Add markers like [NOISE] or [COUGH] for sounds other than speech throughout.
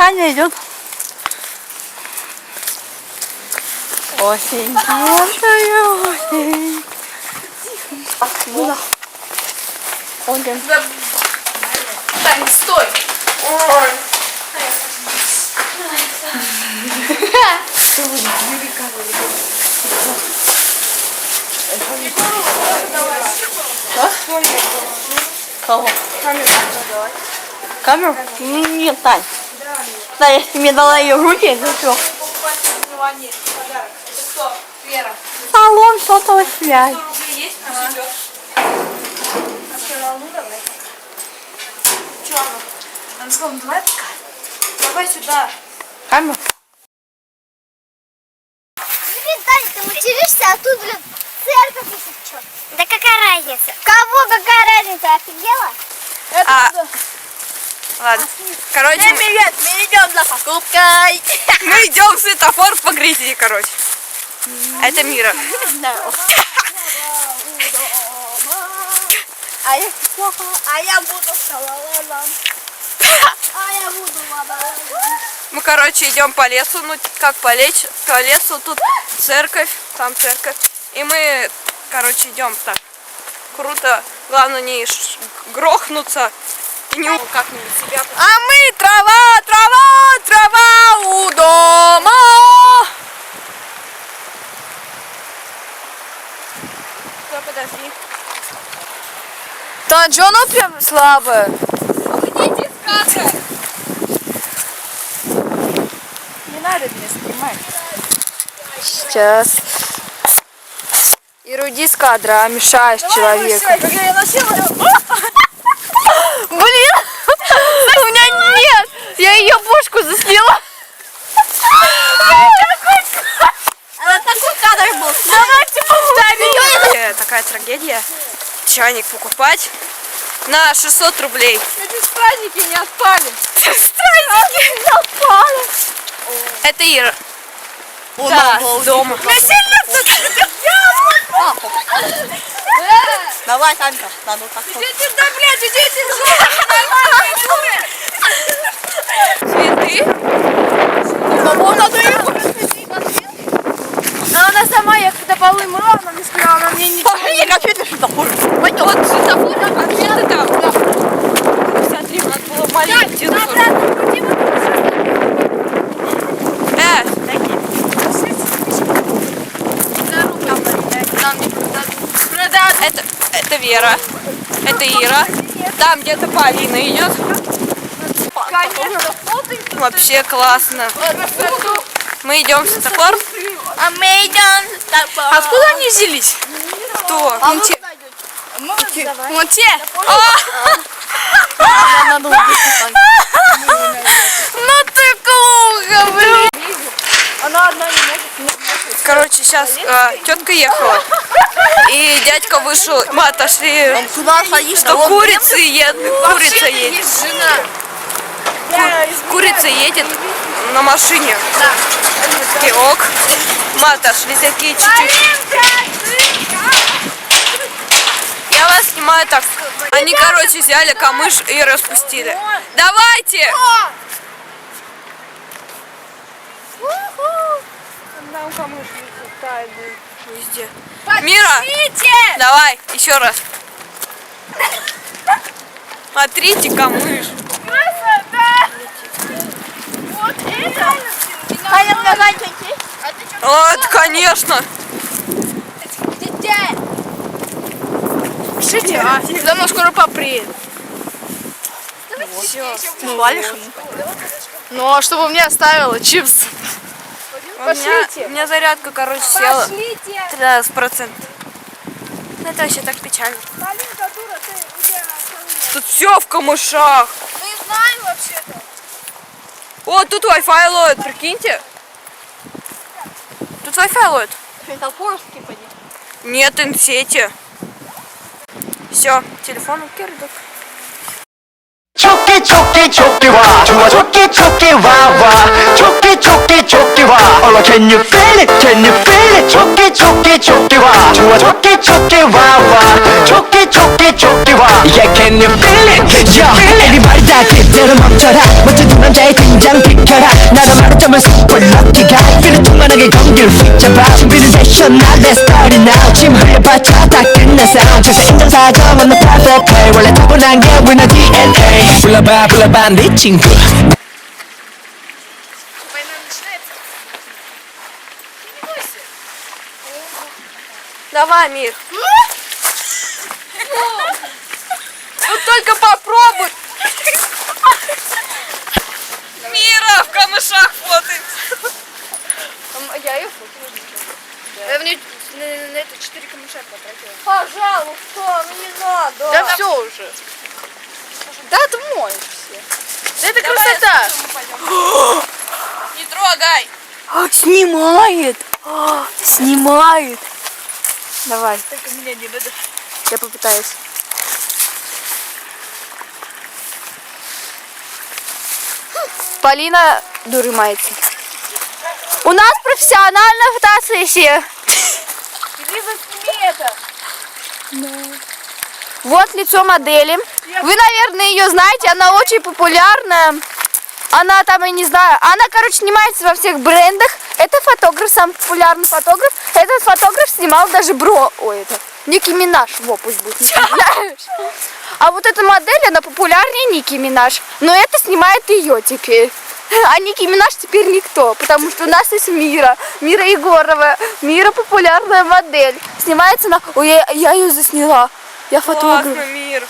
Таня идет. Осень, теплая осень. Куда? Он там. Тань, стой! Кого? Камеру? Ну, Нет, Тань. Да, если мне дала ее в руки, то все. Это. Салон сотовой связи. 100 рублей есть? Пусть идет. давай. Че она? Сказала, давай пока. Давай сюда. Камеру? Блин, Таня, ты материшься, а тут, блин, церковь если что. Да какая разница? Кого какая разница, офигела? А, ладно. Короче, мы, привет, мы идем за покупкой. [LAUGHS] мы идем в светофор в погрызли, короче. Это Мира. А я а я буду шалалалам. А я буду. Мы, короче, идем по лесу, ну как по, лечь, по лесу, тут церковь, там церковь. И мы, короче, идем так. Круто. Главное не грохнуться и не у- как-нибудь себя. А мы трава, трава, трава у дома. Стой, подожди. Что оно прям слабое? Уйдите с кадра. Не надо меня снимать. Сейчас. И уйди с кадра, а мешаешь человеку. Блин, у меня нет. Я ее бошку заснила. А такой кадр был. Давайте повторим. Э, Такая трагедия. Чайник покупать на 600 рублей. Эти странники не отпали. Это Ира. Он Да, был дома. Давай, Танька, надо так. Идите, да, блядь, идите, Цветы. Кого надо ее? Но она сама, я когда полы мыла, она мне сказала, она мне не... Пошли, как это светофор. Пойдем. Вот светофор, а цветы там. Смотри, надо было молить дедушку. Э, это, это Вера. Это Ира. Там где-то Полина идет. Вообще классно. Мы идем в светофор. А мы идем в светофор. Откуда они взялись? Кто? Вон те. Вон те. Ну ты клуха, блин. Она одна не. Короче, сейчас тетка ехала. И дядька вышел. Мы отошли. Что курица едет. Курица едет. Курица едет на машине. И ок. Мы отошли такие чуть-чуть. Я вас снимаю так. Они, короче, взяли камыш и распустили. Давайте! Нам камыш не хватает везде. Мира! Давай, еще раз. Смотрите, камыш. Таня, заканчивайте. Вот, конечно. Пишите, а? За мной скоро попреет. Ну, валишь ему. Ну, а чтобы мне оставила чипс. У меня, у меня зарядка, короче, села. 13 процентов. Ну, это вообще так печально. Тут все в камышах. Мы знаем вообще-то. О, тут Wi-Fi ловит, прикиньте. Тут Wi-Fi ловит. Поди. Нет, сети. Все, телефон у Кирдок. 좋게 좋게 좋게 와 좋아 좋게 좋게 와와 좋게 좋게 좋게 와 Oh can you feel it can you feel it 좋게 좋게 좋게 와 좋아 좋게 좋게 와와 좋게 좋게 좋게 와 Yeah can you feel it yeah feel it everybody 다 그대로 멈춰라 멋진 두 남자의 등장 비켜라 나도 말했다면 super lucky guy feel it 통만하게 공기를 휙 잡아 준비는 되셨나 let's start it now 침 흘려봤자 다 끝났어 저세 인정사정은 너 perfect play 원래 타고난 게 winner DNA Пулабая, пулабан, личинку. Война начинается. Ты не бойся. Давай, мир. Ну? Ну. Вот только попробуй. Мира в камышах фотает. Я ее фотографирую. Я в ней на, на это четыре камыша потратила. Пожалуйста, ну не надо. Да все уже. Да отмой все. Да это красота. [GASPS] Не трогай. Снимает. А, Снимает. Давай, Только меня не надо. я попытаюсь. Полина дурымается. У нас профессиональная фотосессия. Иди засними это. Вот лицо модели. Вы, наверное, ее знаете, она очень популярная. Она там, я не знаю, она, короче, снимается во всех брендах. Это фотограф, самый популярный фотограф. Этот фотограф снимал даже Бро... Ой, это... Ники Минаж, во, пусть будет. А вот эта модель, она популярнее Ники Минаж. Но это снимает ее теперь. А Ники Минаж теперь никто, потому что у нас есть Мира, Мира Егорова, Мира популярная модель. Снимается на... Ой, я, я ее засняла. Я фотограф. Классно, Мир.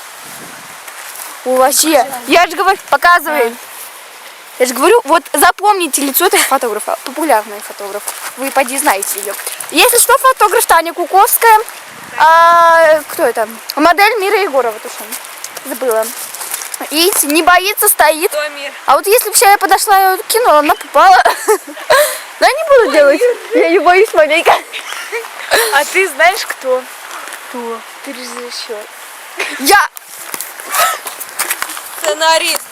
О, вообще. Я же говорю, показывай. Я же говорю, вот запомните лицо этого фотографа. Популярный фотограф. Вы поди знаете ее. Если что, фотограф Таня Куковская. А, кто это? Модель Мира Егорова, точно. Забыла. Видите, не боится, стоит. А вот если бы я подошла и ее кинула, она попала. Но я не буду делать. Я не боюсь маленько. А ты знаешь кто? Кто? Ты режиссер. Я... Сценарист.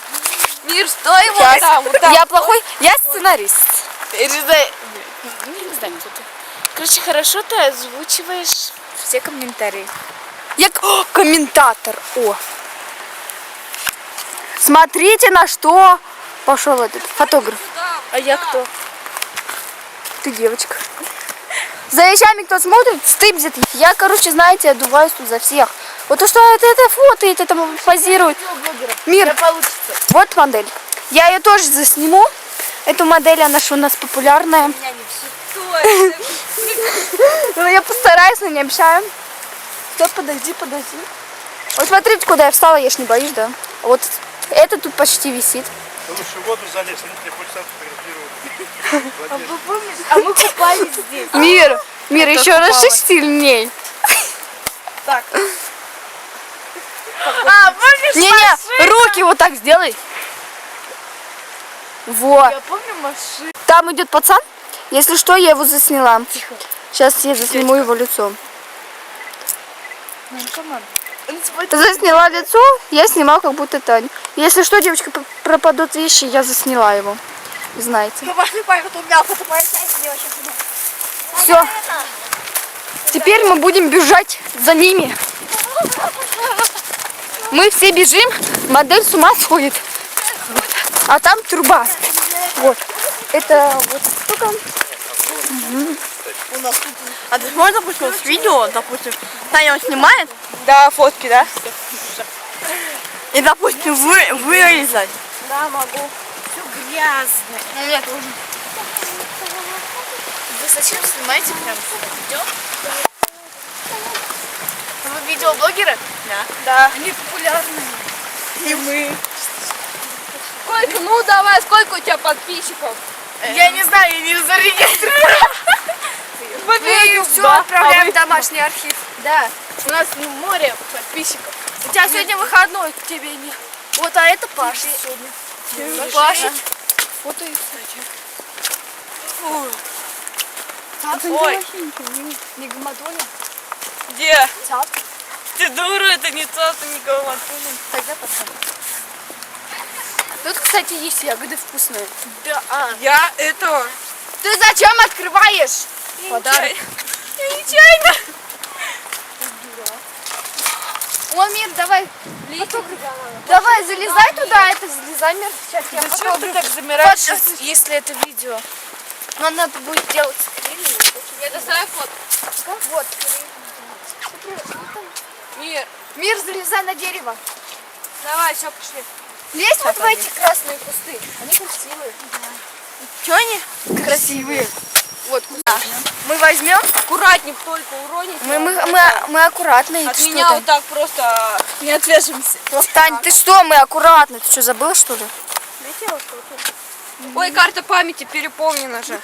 Мир, стой вот Щас. там, там. Я плохой, я сценарист. Режиссер. Не знаю, кто ты. Короче, хорошо ты озвучиваешь все комментарии. Я О, комментатор. О. Смотрите, на что пошел этот фотограф. А я кто? Ты девочка. За вещами кто смотрит, стыбзит их. Я, короче, знаете, отдуваюсь тут за всех. Вот то, что это, это фотоет, это позирует. Мир, Получится. вот модель. Я ее тоже засниму. Эту модель, она же у нас популярная. Ну, я постараюсь, но не обещаю. Стоп, подожди, подожди. Вот смотрите, куда я встала, я ж не боюсь, да? Вот это тут почти висит. Лучше в воду залез, они тебе хочется фотографировать. А мы купались здесь. Мир, мир, еще раз сильней. А, помнишь Не-не, руки вот так сделай. Вот. Я помню машину. Там идет пацан. Если что, я его засняла. Сейчас я засниму его лицо. Ты засняла лицо, я снимал как будто Таня. Если что, девочка, пропадут вещи, я засняла его. Знаете. Все. Теперь мы будем бежать за ними. [LAUGHS] Мы все бежим, модель с ума сходит. Вот. А там труба. Вот. Это вот штука. А ты можно, допустим, с видео, допустим, Таня снимает, Да, фотки, да? и, допустим, вы, вырезать. Да, могу. Грязно. У меня тоже. Вы зачем снимаете прям видео? Вы видеоблогеры? Да. Да. Они популярные. И мы. Сколько? Ну давай, сколько у тебя подписчиков? Я не знаю, я не зарегистрировала. [LAUGHS] Вот Мы все отправляем А в домашний архив. Да. У нас ну, море подписчиков. У тебя сегодня выходной, тебе не. Вот, а это Паша сегодня. Паша. Фото и Ой, Не гамадоля. где? Цап. Ты дура, это не то, это не галатуна. Тогда пацан. Тут, кстати, есть ягоды вкусные. Да, а. Я этого. Ты зачем открываешь? Подарок. Я нечаянно. О, Мир, давай. Давай, залезай туда, это залезай, Мир. Сейчас я Зачем ты так замираешь, если это видео? Но надо будет делать скрин. Я достаю фото. Вот. Мир. Мир, залезай на дерево. Давай, все, пошли. Лезь вот в эти красные кусты. Они красивые. Че они? Красивые. Вот куда. Мы возьмем. Аккуратней только уронить. Мы, мы, мы, мы аккуратные. От меня вот так просто не отвяжемся. Тань, ты что, мы аккуратно. Ты что, забыла что ли? Ой, карта памяти переполнена же.